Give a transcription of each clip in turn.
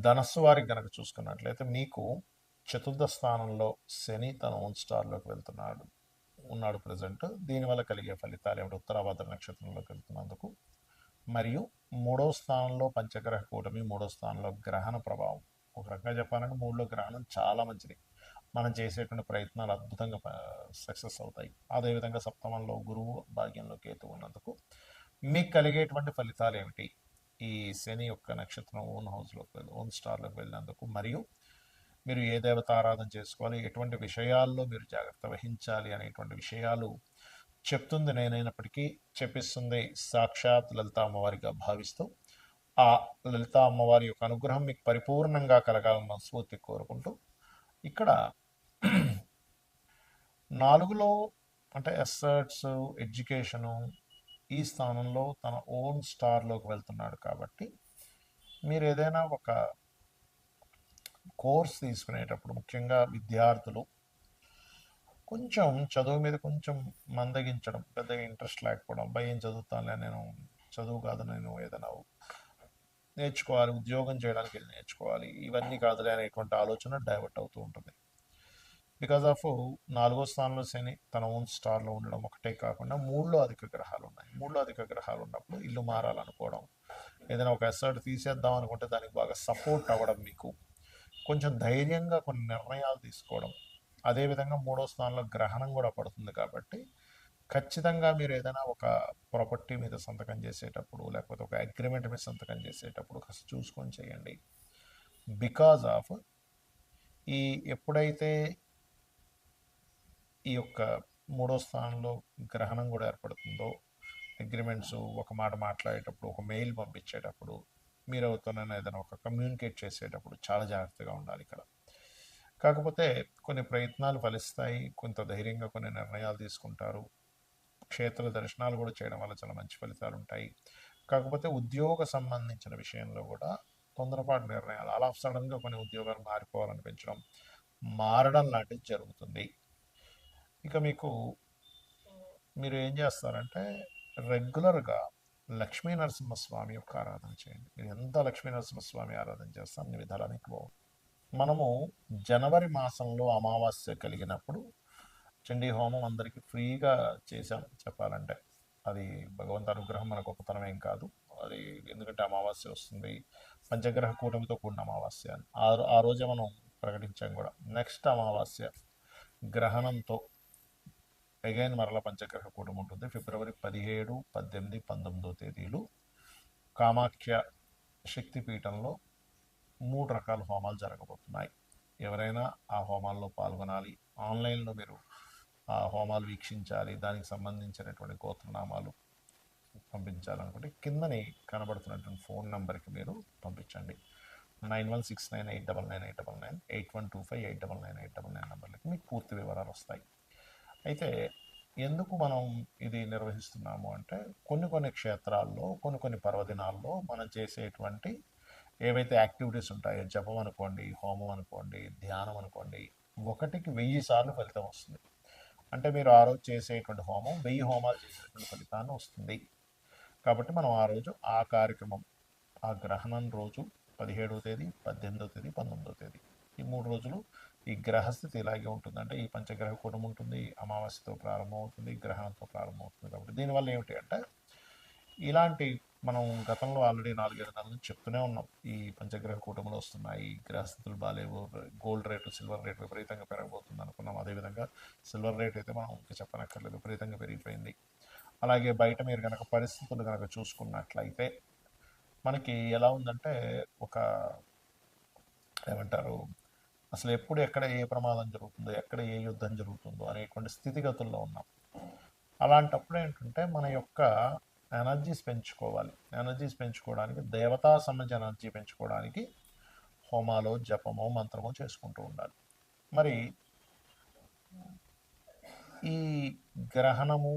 ధనస్సు వారికి కనుక చూసుకున్నట్లయితే మీకు చతుర్థ స్థానంలో శని తన ఓన్ స్టార్లోకి వెళ్తున్నాడు. ఉన్నాడు ప్రజెంట్ దీనివల్ల కలిగే ఫలితాలు ఏమిటి? ఉత్తరాభద్ర నక్షత్రంలోకి వెళ్తున్నందుకు. మరియు మూడో స్థానంలో పంచగ్రహ కూటమి మూడో స్థానంలో గ్రహణ ప్రభావం. ఒక రకంగా చెప్పాలంటే మూడులో గ్రహణం చాలా మంచిది. మనం చేసేటువంటి ప్రయత్నాలు అద్భుతంగా సక్సెస్ అవుతాయి. అదేవిధంగా సప్తమంలో గురువు భాగ్యంలో కేతు ఉన్నందుకు మీకు కలిగేటువంటి ఫలితాలు ఏమిటి? ఈ శని యొక్క నక్షత్రం ఓన్ హౌస్లోకి వెళ్ళి ఓన్ స్టార్లోకి వెళ్ళినందుకు మరియు మీరు ఏ దేవత ఆరాధన చేసుకోవాలి ఎటువంటి విషయాల్లో మీరు జాగ్రత్త వహించాలి అనేటువంటి విషయాలు చెప్తుంది నేనైనప్పటికీ చెప్పిస్తుంది సాక్షాత్ లలిత అమ్మవారిగా భావిస్తూ. ఆ లలిత అమ్మవారి యొక్క అనుగ్రహం మీకు పరిపూర్ణంగా కలగాలన్న స్ఫూర్తి కోరుకుంటూ ఇక్కడ నాలుగులో అంటే ఎస్సర్ట్స్ ఎడ్యుకేషను ఈ స్థానంలో తన ఓన్ స్టార్లోకి వెళ్తున్నాడు కాబట్టి మీరు ఏదైనా ఒక కోర్స్ తీసుకునేటప్పుడు ముఖ్యంగా విద్యార్థులు కొంచెం చదువు మీద కొంచెం మందగించడం పెద్దగా ఇంట్రెస్ట్ లేకపోవడం భయం చదువుతానులే నేను చదువు కాదు నేను ఏదైనా నేర్చుకోవాలి ఉద్యోగం చేయడానికి నేర్చుకోవాలి ఇవన్నీ కాదులే అనేటువంటి ఆలోచన డైవర్ట్ అవుతూ ఉంటుంది. బికాజ్ ఆఫ్ నాలుగో స్థానంలో శని తన ఓన్ స్టార్లో ఉండడం ఒకటే కాకుండా మూడులో అధిక గ్రహాలు ఉన్నాయి. మూడులో అధిక గ్రహాలు ఉన్నప్పుడు ఇల్లు మారాలనుకోవడం ఏదైనా ఒక ఎసర్ట్ తీసేద్దాం అనుకుంటే దానికి బాగా సపోర్ట్ అవ్వడం మీకు కొంచెం ధైర్యంగా కొన్ని నిర్ణయాలు తీసుకోవడం. అదేవిధంగా మూడో స్థానంలో గ్రహణం కూడా పడుతుంది కాబట్టి ఖచ్చితంగా మీరు ఏదైనా ఒక ప్రాపర్టీ మీద సంతకం చేసేటప్పుడు లేకపోతే ఒక అగ్రిమెంట్ మీద సంతకం చేసేటప్పుడు కాస్త చూసుకొని చేయండి. బికాజ్ ఆఫ్ ఈ ఎప్పుడైతే ఈ యొక్క మూడో స్థానంలో గ్రహణం కూడా ఏర్పడుతుందో అగ్రిమెంట్స్ ఒక మాట మాట్లాడేటప్పుడు ఒక మెయిల్ పంపించేటప్పుడు మీరు అవుతున్న ఏదైనా ఒక కమ్యూనికేట్ చేసేటప్పుడు చాలా జాగ్రత్తగా ఉండాలి ఇక్కడ. కాకపోతే కొన్ని ప్రయత్నాలు ఫలిస్తాయి కొంత ధైర్యంగా కొన్ని నిర్ణయాలు తీసుకుంటారు. క్షేత్ర దర్శనాలు కూడా చేయడం వల్ల చాలా మంచి ఫలితాలు ఉంటాయి. కాకపోతే ఉద్యోగ సంబంధించిన విషయంలో కూడా తొందరపాటు నిర్ణయాలు అలా సడన్గా కొన్ని ఉద్యోగాలు మారిపోవాలనిపించడం మారడం లాంటిది జరుగుతుంది. ఇక మీకు మీరు ఏం చేస్తారంటే రెగ్యులర్గా లక్ష్మీ నరసింహస్వామి యొక్క ఆరాధన చేయండి. మీరు ఎంత లక్ష్మీ నరసింహస్వామి ఆరాధన చేస్తే అన్ని విధాలానికి మీకు మనము జనవరి మాసంలో అమావాస్య కలిగినప్పుడు చండీ హోమం అందరికీ ఫ్రీగా చేశాం చెప్పాలంటే. అది భగవంతు అనుగ్రహం మన గొప్పతనం ఏం కాదు. అది ఎందుకంటే అమావాస్య వస్తుంది. పంచగ్రహ కూటమితో కూడిన అమావాస్య. అని ఆ ఆ రోజే మనం ప్రకటించాం కూడా. నెక్స్ట్ అమావాస్య గ్రహణంతో అగైన్ మరల పంచగ్రహ కూటమి ఉంటుంది. ఫిబ్రవరి పదిహేడు పద్దెనిమిది పంతొమ్మిదో తేదీలు కామాఖ్య శక్తిపీఠంలో మూడు రకాల హోమాలు జరగబోతున్నాయి. ఎవరైనా ఆ హోమాల్లో పాల్గొనాలి. ఆన్లైన్లో మీరు ఆ హోమాలు వీక్షించాలి. దానికి సంబంధించినటువంటి గోత్రనామాలు పంపించాలనుకుంటే కిందని కనబడుతున్నటువంటి ఫోన్ నెంబర్కి మీరు పంపించండి. Nine one six nine eight double nine eight double nine eight one two five eight double nine eight double nine నెంబర్లకి మీకు పూర్తి వివరాలు వస్తాయి. అయితే ఎందుకు మనం ఇది నిర్వహిస్తున్నాము అంటే కొన్ని కొన్ని క్షేత్రాల్లో కొన్ని కొన్ని పర్వదినాల్లో మనం చేసేటువంటి ఏవైతే యాక్టివిటీస్ ఉంటాయో జపం అనుకోండి హోమం అనుకోండి ధ్యానం అనుకోండి ఒకటికి వెయ్యి సార్లు ఫలితం వస్తుంది. అంటే మీరు ఆ రోజు చేసేటువంటి హోమం వెయ్యి హోమాలు చేసేటువంటి ఫలితాన్ని వస్తుంది. కాబట్టి మనం ఆ రోజు ఆ కార్యక్రమం ఆ గ్రహణం రోజు పదిహేడవ తేదీ పద్దెనిమిదవ తేదీ పంతొమ్మిదవ తేదీ ఈ మూడు రోజులు ఈ గ్రహస్థితి ఇలాగే ఉంటుందంటే ఈ పంచగ్రహ కూటం ఉంటుంది అమావాస్యతో ప్రారంభమవుతుంది గ్రహణంతో ప్రారంభమవుతుంది కాబట్టి దీనివల్ల ఏమిటి అంటే ఇలాంటి మనం గతంలో ఆల్రెడీ నాలుగైదు నెలల నుంచి చెప్తూనే ఉన్నాం. ఈ పంచగ్రహ కూటములు వస్తున్నాయి గ్రహస్థితులు బాగాలేవు గోల్డ్ రేటు సిల్వర్ రేట్ విపరీతంగా పెరగబోతుంది అనుకున్నాం. అదేవిధంగా సిల్వర్ రేట్ అయితే మనం ఇంకా చెప్పనక్కర్లేదు విపరీతంగా పెరిగిపోయింది. అలాగే బయట మీరు కనుక పరిస్థితులు కనుక చూసుకున్నట్లయితే మనకి ఎలా ఉందంటే ఒక ఏమంటారు అసలు ఎప్పుడు ఎక్కడ ఏ ప్రమాదం జరుగుతుందో ఎక్కడ ఏ యుద్ధం జరుగుతుందో అనేటువంటి స్థితిగతుల్లో ఉన్నాం. అలాంటప్పుడు ఏంటంటే మన యొక్క ఎనర్జీస్ పెంచుకోవాలి. ఎనర్జీస్ పెంచుకోవడానికి దేవతా సంబంధించిన ఎనర్జీ పెంచుకోవడానికి హోమాలో జపమో మంత్రమో చేసుకుంటూ ఉండాలి. మరి ఈ గ్రహణము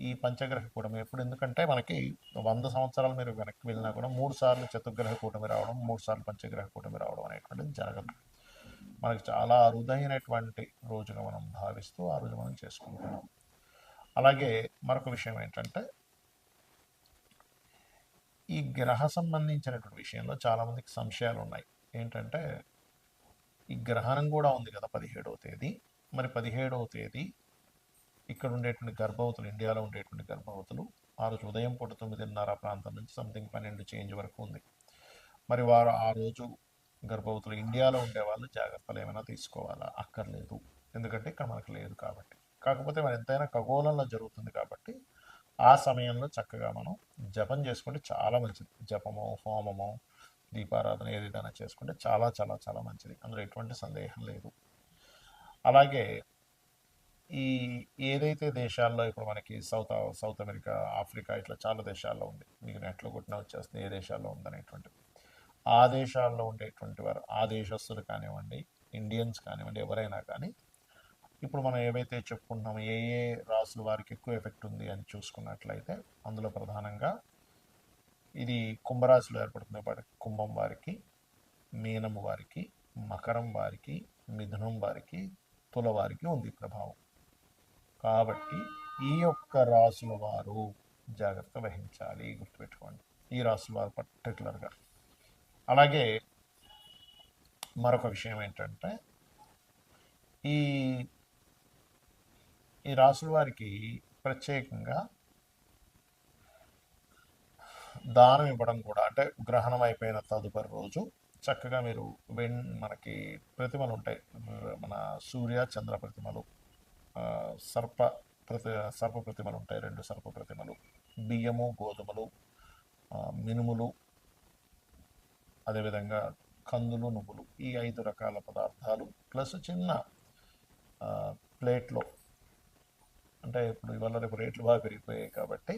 ఈ పంచగ్రహ కూటమి ఎప్పుడు? ఎందుకంటే మనకి వంద సంవత్సరాలు మీరు వెనక్కి వెళ్ళినా కూడా మూడు సార్లు చతుర్గ్రహ కూటమి రావడం మూడు సార్లు పంచగ్రహ కూటమి రావడం అనేటువంటిది జరగదు. మనకి చాలా అరుదైనటువంటి రోజుగా మనం భావిస్తూ ఆ రోజు మనం చేసుకుంటున్నాం. అలాగే మరొక విషయం ఏంటంటే ఈ గ్రహ సంబంధించినటువంటి విషయంలో చాలామందికి సంశయాలు ఉన్నాయి. ఏంటంటే ఈ గ్రహణం కూడా ఉంది కదా పదిహేడవ తేదీ. మరి పదిహేడవ తేదీ ఇక్కడ ఉండేటువంటి గర్భవతులు ఇండియాలో ఉండేటువంటి గర్భవతులు ఆ రోజు ఉదయం పూట తొమ్మిదిన్నర ప్రాంతం నుంచి సంథింగ్ పన్నెండు చేంజ్ వరకు ఉంది. మరి వారు ఆ రోజు గర్భవతులు ఇండియాలో ఉండే వాళ్ళు జాగ్రత్తలు ఏమైనా తీసుకోవాలా? అక్కర్లేదు. ఎందుకంటే ఇక్కడ మనకు లేదు కాబట్టి. కాకపోతే మరి ఎంతైనా ఖగోళంలో జరుగుతుంది కాబట్టి ఆ సమయంలో చక్కగా మనం జపం చేసుకుంటే చాలా మంచిది. జపము హోమము దీపారాధన ఏదైనా చేసుకుంటే చాలా చాలా చాలా మంచిది. అందులో ఎటువంటి సందేహం లేదు. అలాగే ఈ ఏదైతే దేశాల్లో ఇప్పుడు మనకి సౌత్ సౌత్ అమెరికా ఆఫ్రికా ఇట్లా చాలా దేశాల్లో ఉంది. మీకు నెట్లో కొట్టిన వచ్చేస్తుంది. ఏ దేశాల్లో ఉందనేటువంటిది. ఆ దేశాల్లో ఉండేటువంటి వారు ఆ దేశస్తులు కానివ్వండి ఇండియన్స్ కానివ్వండి ఎవరైనా కానీ ఇప్పుడు మనం ఏవైతే చెప్పుకుంటున్నామో ఏ ఏ రాసులు వారికి ఎక్కువ ఎఫెక్ట్ ఉంది అని చూసుకున్నట్లయితే అందులో ప్రధానంగా ఇది కుంభరాశిలో ఏర్పడుతుంది కుంభం వారికి మీనం వారికి మకరం వారికి మిథునం వారికి తుల వారికి ఉంది ప్రభావం. కాబట్టి ఈ యొక్క రాసుల వారు జాగ్రత్త వహించాలి గుర్తుపెట్టుకోండి. ఈ రాసుల వారు పర్టికులర్గా అలాగే మరొక విషయం ఏంటంటే ఈ ఈ రాసుల వారికి ప్రత్యేకంగా దానం ఇవ్వడం కూడా అంటే గ్రహణం అయిపోయిన తదుపరి రోజు చక్కగా మీరు వెన్ మనకి ప్రతిమలు ఉంటాయి. మన సూర్య చంద్ర ప్రతిమలు సర్ప ప్రతి సర్ప ప్రతిమలు ఉంటాయి. రెండు సర్ప ప్రతిమలు. బియ్యము గోధుమలు మినుములు అదేవిధంగా కందులు నువ్వులు ఈ ఐదు రకాల పదార్థాలు ప్లస్ చిన్న ప్లేట్లో. అంటే ఇప్పుడు ఇవాళ రేపు రేట్లు బాగా పెరిగిపోయాయి కాబట్టి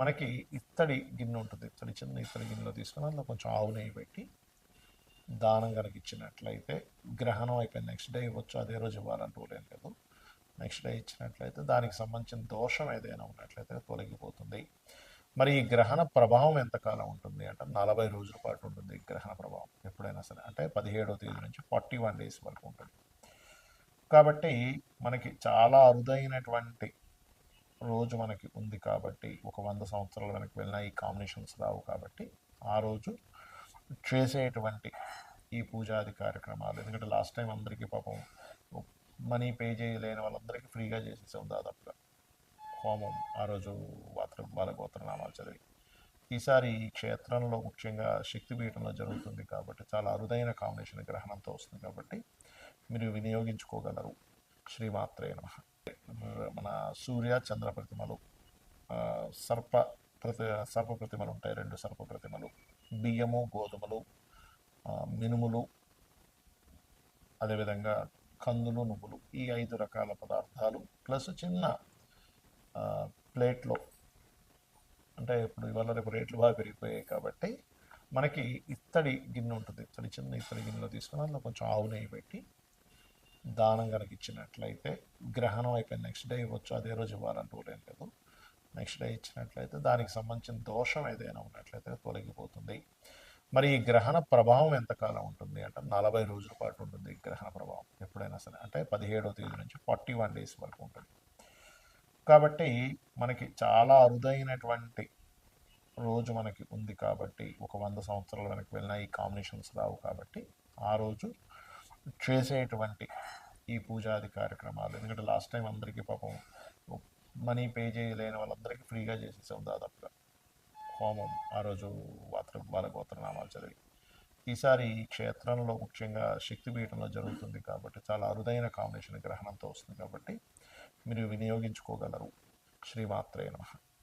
మనకి ఇత్తడి గిన్నె ఉంటుంది. ఇత్తడి చిన్న ఇత్తడి గిన్నెలో తీసుకుని అందులో కొంచెం ఆవు నెయ్యి పెట్టి దానం కనుక ఇచ్చినట్లయితే గ్రహణం అయిపోయింది. నెక్స్ట్ డే ఇవ్వచ్చు అదే రోజు ఇవ్వాలంటూ ఏం లేదు. నెక్స్ట్ డే ఇచ్చినట్లయితే దానికి సంబంధించిన దోషం ఏదైనా ఉన్నట్లయితే తొలగిపోతుంది. మరి ఈ గ్రహణ ప్రభావం ఎంతకాలం ఉంటుంది అంటే నలభై రోజుల పాటు గ్రహణ ప్రభావం ఎప్పుడైనా సరే. అంటే పదిహేడో తేదీ నుంచి ఫార్టీ వన్ డేస్ వరకు ఉంటుంది. కాబట్టి మనకి చాలా అరుదైనటువంటి రోజు మనకి ఉంది కాబట్టి ఒక వంద సంవత్సరాల వెనక్కి వెళ్ళినా ఈ కాంబినేషన్స్ రావు కాబట్టి ఆ రోజు చేసేటువంటి ఈ పూజాది కార్యక్రమాలు. ఎందుకంటే లాస్ట్ టైం అందరికీ పాపం మనీ పే చేయలేని వాళ్ళందరికీ ఫ్రీగా చేసేసాం దాదాపుగా. హోమం ఆ రోజు వాత్ర వాళ్ళ గోత్రనామాలు చదివి. ఈసారి ఈ క్షేత్రంలో ముఖ్యంగా శక్తిపీఠంలో జరుగుతుంది కాబట్టి చాలా అరుదైన కాంబినేషన్ గ్రహణంతో వస్తుంది కాబట్టి మీరు వినియోగించుకోగలరు. శ్రీమాత్రే నమ. మన సూర్య చంద్ర ప్రతిమలు సర్ప ప్రతి సర్ప ప్రతిమలు ఉంటాయి. రెండు సర్ప ప్రతిమలు. బియ్యము గోధుమలు మినుములు అదేవిధంగా కందులు నువ్వులు ఈ ఐదు రకాల పదార్థాలు ప్లస్ చిన్న ప్లేట్లో అంటే ఇప్పుడు ఇవాళ రేపు రేట్లు బాగా పెరిగిపోయాయి కాబట్టి మనకి ఇత్తడి గిన్నె ఉంటుంది. ఇత్తడి చిన్న ఇత్తడి గిన్నెలో తీసుకుని అందులో కొంచెం ఆవు నెయ్యి పెట్టి దానం కనుక ఇచ్చినట్లయితే గ్రహణం అయిపోయిన నెక్స్ట్ డే ఇవ్వచ్చు. అదే రోజు ఇవ్వాలంటూ ఏం లేదు. నెక్స్ట్ డే ఇచ్చినట్లయితే దానికి సంబంధించిన దోషం ఏదైనా ఉన్నట్లయితే తొలగిపోతుంది. మరి ఈ గ్రహణ ప్రభావం ఎంతకాలం ఉంటుంది అంటే నలభై రోజుల పాటు ఉంటుంది గ్రహణ ప్రభావం. ఎప్పుడైనా సరే. అంటే పదిహేడో తేదీ నుంచి ఫార్టీ వన్ డేస్ వరకు ఉంటుంది. కాబట్టి మనకి చాలా అరుదైనటువంటి రోజు మనకి ఉంది కాబట్టి ఒక వంద సంవత్సరాల వెనక్కి వెళ్ళినా ఈ కాంబినేషన్స్ రావు కాబట్టి ఆ రోజు చేసేటువంటి ఈ పూజాది కార్యక్రమాలు. ఎందుకంటే లాస్ట్ టైం అందరికీ పాపం మనీ పే చేయలేని వాళ్ళందరికీ ఫ్రీగా చేసేసాం దాదాపుగా. హోమం ఆ రోజు వాత్ర వాళ్ళ గోత్రనామాలు చదివి ఈసారి ఈ క్షేత్రంలో ముఖ్యంగా శక్తిపీఠంలో జరుగుతుంది కాబట్టి చాలా అరుదైన కాంబినేషన్ గ్రహణంతో వస్తుంది కాబట్టి మీరు వినియోగించుకోగలరు. శ్రీమాత్రే నమః.